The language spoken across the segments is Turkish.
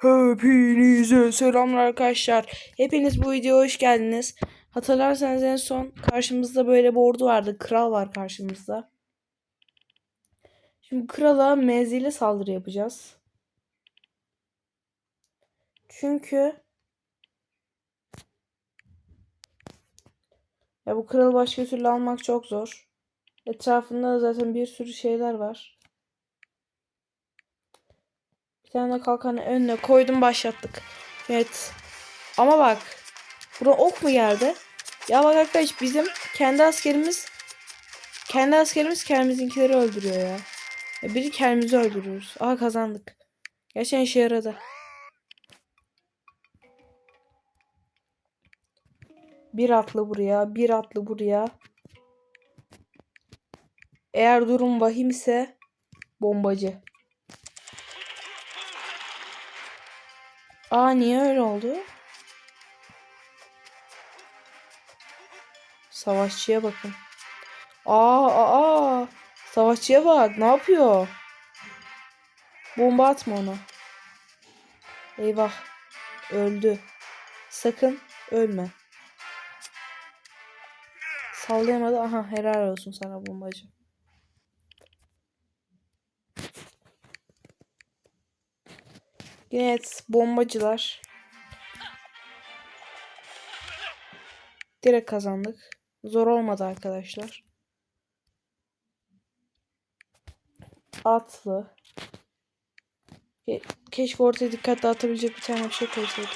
Hepinize selamlar arkadaşlar. Hepiniz bu videoya hoş geldiniz. Hatırlarsanız en son karşımızda böyle bir ordu vardı. Kral var karşımızda. Şimdi krala menzili saldırı yapacağız. Çünkü ya bu kralı başka türlü almak çok zor. Etrafında da zaten bir sürü şeyler var. Bir tane de kalkanı önüne koydum başlattık. Evet. Ama bak. Buna ok mu geldi? Ya bak arkadaş bizim kendi askerimiz kendi askerimiz kendimizinkileri öldürüyor ya. ya biri kendimizi öldürüyoruz. Aha kazandık. Gerçekten işe yaradı. Bir atlı buraya, bir atlı buraya. Eğer durum vahim ise bombacı. Aa niye öyle oldu? Savaşçıya bakın. Aa aa. Savaşçıya bak. Ne yapıyor? Bomba atma ona. Eyvah. Öldü. Sakın ölme. Sallayamadı. Aha helal olsun sana bombacı. Evet, bombacılar. Direkt kazandık. Zor olmadı arkadaşlar. Atlı. Ke- Keşke ortaya dikkat dağıtabilecek bir tane bir şey koysaydık.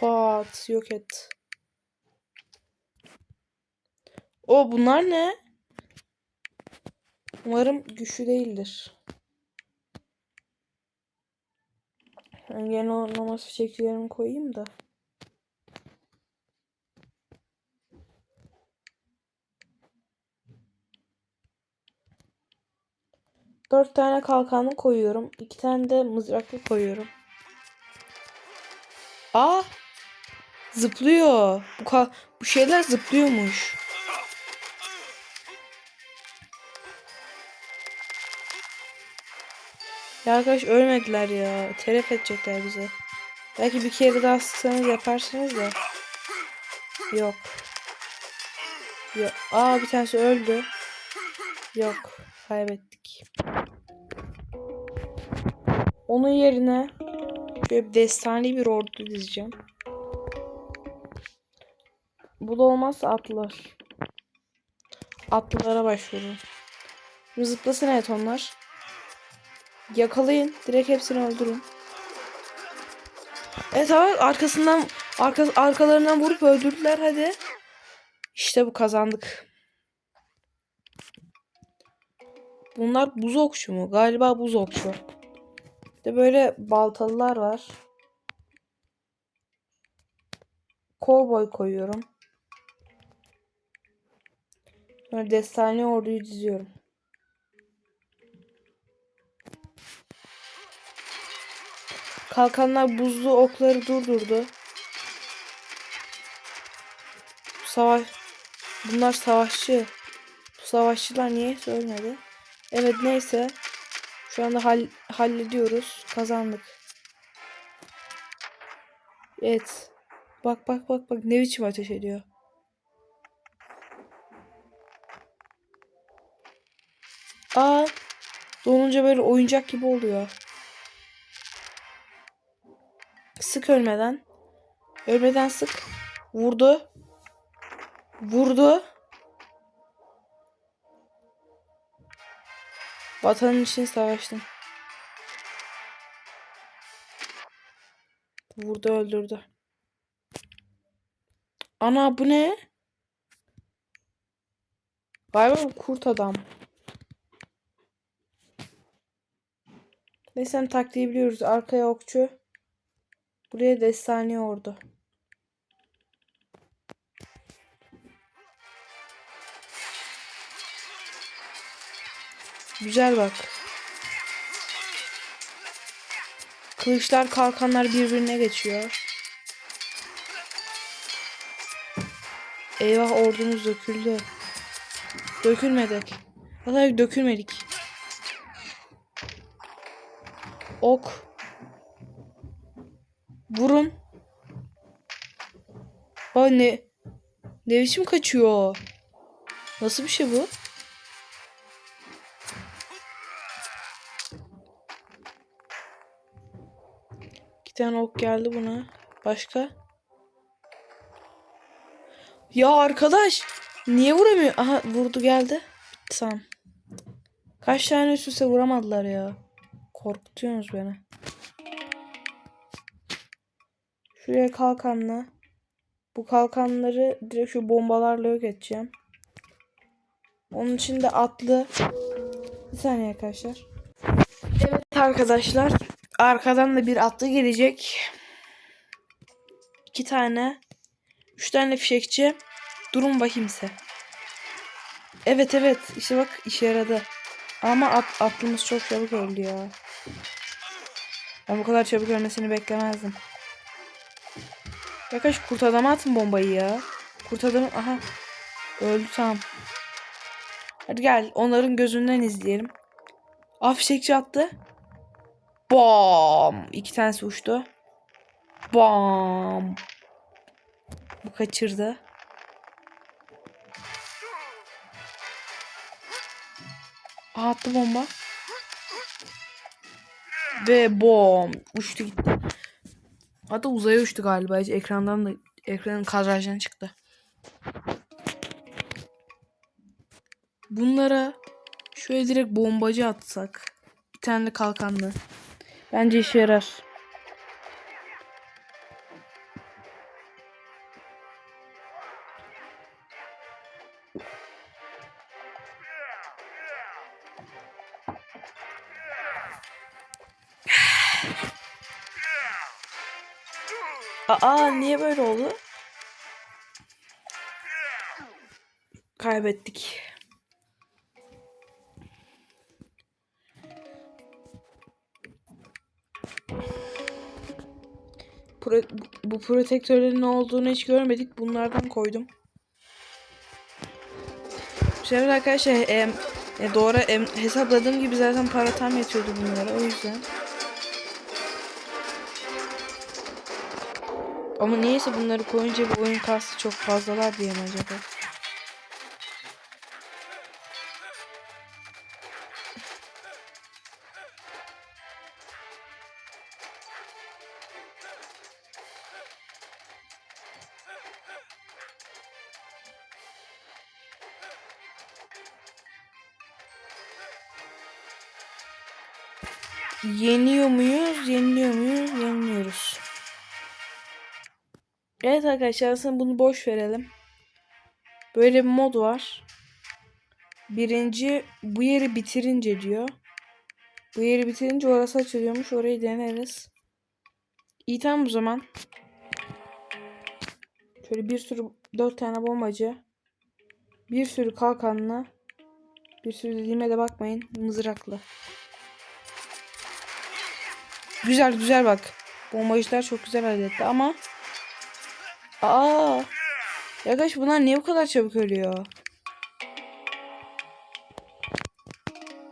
Pat yok et. O bunlar ne? Umarım güçlü değildir. Ben genel orlaması şekillerimi koyayım da. Dört tane kalkanlı koyuyorum. iki tane de mızraklı koyuyorum. Aa! Zıplıyor. Bu, bu şeyler zıplıyormuş. Ya arkadaş ölmediler ya. Telef edecekler bize. Belki bir kere daha sıksanız yaparsınız da. Yok. Yok. Aa bir tanesi öldü. Yok. Kaybettik. Onun yerine şöyle bir destani bir ordu dizeceğim. Bu da olmazsa atlılar. Atlılara başvururum. Zıplasın evet onlar. Yakalayın. Direkt hepsini öldürün. Evet abi arkasından arka, arkalarından vurup öldürdüler hadi. İşte bu kazandık. Bunlar buz okçu mu? Galiba buz okçu. Bir de böyle baltalılar var. Kovboy koyuyorum. Sonra destane orduyu diziyorum. Kalkanlar buzlu okları durdurdu. Savaş Bunlar savaşçı. Bu savaşçılar niye ölmedi? Evet neyse. Şu anda hall hallediyoruz. Kazandık. Evet. Bak bak bak bak ne biçim ateş ediyor. Aa, donunca böyle oyuncak gibi oluyor. Sık ölmeden. Ölmeden sık. Vurdu. Vurdu. Vatanın için savaştım. Vurdu öldürdü. Ana bu ne? Galiba bu kurt adam. Neyse taktiği biliyoruz. Arkaya okçu. Buraya destane ordu. Güzel bak. Kılıçlar kalkanlar birbirine geçiyor. Eyvah ordumuz döküldü. Dökülmedik. Hatta dökülmedik. Ok. Vurun. Aa ne? Ne biçim kaçıyor? Nasıl bir şey bu? İki tane ok geldi buna. Başka? Ya arkadaş. Niye vuramıyor? Aha vurdu geldi. Bitti tamam. Kaç tane üst üste vuramadılar ya. Korkutuyorsunuz beni. Şuraya kalkanla. Bu kalkanları direkt şu bombalarla yok edeceğim. Onun için de atlı. Bir saniye arkadaşlar. Evet arkadaşlar. Arkadan da bir atlı gelecek. İki tane. Üç tane fişekçi. Durun bakayım size. Evet evet. İşte bak işe yaradı. Ama at, atlımız çok çabuk öldü ya. Ben bu kadar çabuk ölmesini beklemezdim. Arkadaş kurt adama atın bombayı ya. Kurt adam aha. Öldü tamam. Hadi gel onların gözünden izleyelim. Ah fişekçi attı. Bam. İki tanesi uçtu. Bam. Bu kaçırdı. Aa, attı bomba. Ve bom. Uçtu gitti. Hatta uzaya uçtu galiba. Hiç ekrandan da ekranın kadrajdan çıktı. Bunlara şöyle direkt bombacı atsak. Bir tane de kalkanlı. Bence işe yarar. Aa niye böyle oldu? Kaybettik. Pro, bu- protektörlerin ne olduğunu hiç görmedik. Bunlardan koydum. Şimdi arkadaşlar em, e, doğru em, hesapladığım gibi zaten para tam yetiyordu bunlara o yüzden. Ama niyeyse bunları koyunca bu oyun kastı çok fazlalar diye mi acaba? Yeniyor muyuz? Yeniliyor muyuz? Yeniliyoruz. Evet arkadaşlar aslında bunu boş verelim. Böyle bir mod var. Birinci bu yeri bitirince diyor. Bu yeri bitirince orası açılıyormuş. Orayı deneriz. İyi tamam o zaman. Şöyle bir sürü dört tane bombacı. Bir sürü kalkanlı. Bir sürü dediğime de bakmayın. Mızraklı. Güzel güzel bak. Bombacılar çok güzel halletti ama Aa. Arkadaş bunlar niye bu kadar çabuk ölüyor?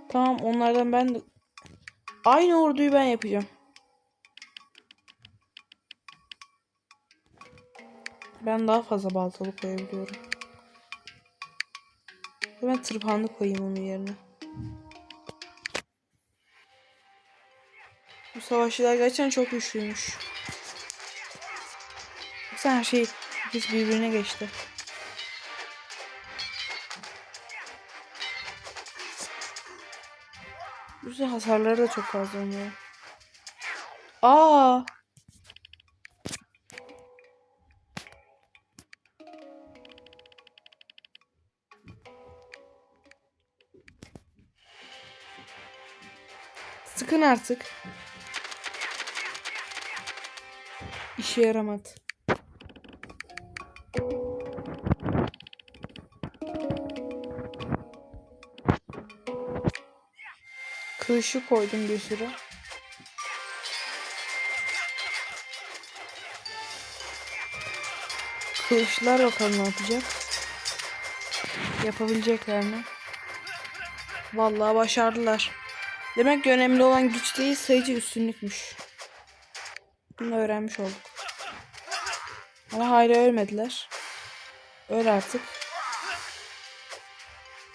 Tamam onlardan ben de... Aynı orduyu ben yapacağım. Ben daha fazla baltalı koyabiliyorum. Ben tırpanlı koyayım onun yerine. Bu savaşçılar gerçekten çok güçlüymüş. Baksana her şey hiç birbirine geçti. Güzel hasarları da çok fazla oluyor. Aa! Sıkın artık. İşe yaramadı. Kılışı koydum bir sürü. Kılıçlar bakalım ne yapacak. Yapabilecekler mi? Vallahi başardılar. Demek ki önemli olan güç değil sayıcı üstünlükmüş. Bunu öğrenmiş olduk. Ama hala ölmediler. Öl artık.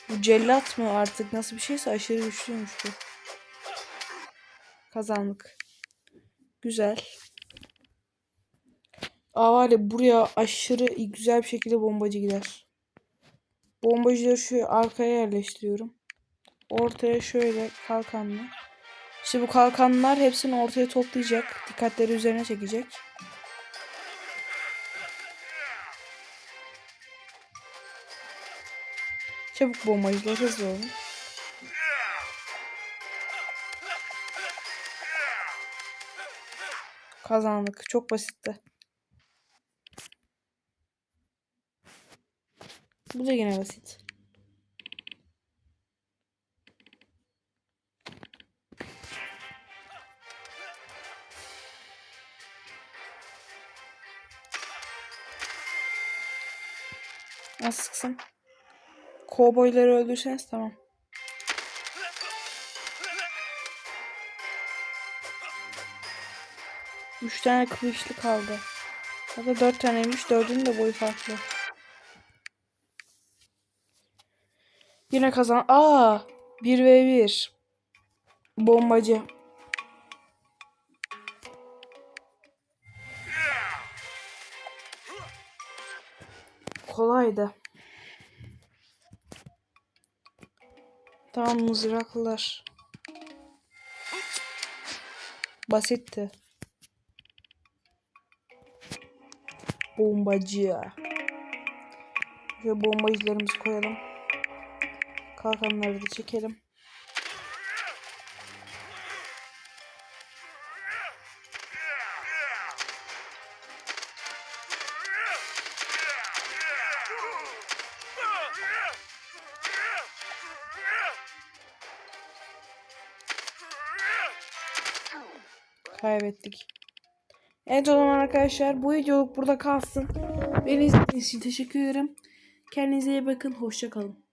Bu cellat mı artık nasıl bir şeyse aşırı güçlüymüş bu. Kazandık. Güzel. Aa var ya buraya aşırı güzel bir şekilde bombacı gider. Bombacıları şu arkaya yerleştiriyorum. Ortaya şöyle kalkanlı. İşte bu kalkanlar hepsini ortaya toplayacak. Dikkatleri üzerine çekecek. Çabuk bombacılar hızlı olun. Kazandık. Çok basitti. Bu da yine basit. Nasıl sıksın? Kovboyları öldürseniz tamam. Üç tane kılıçlı kaldı. Da dört taneymiş. Dördünün de boyu farklı. Yine kazan. Aa, 1 v 1. Bombacı. Kolaydı. Tamam mızraklılar. Basitti. Bombacı. Şöyle bombacılarımızı koyalım. Kalkanları da çekelim. Kaybettik. Evet o zaman arkadaşlar bu videoluk burada kalsın. Beni izlediğiniz için teşekkür ederim. Kendinize iyi bakın. Hoşça kalın.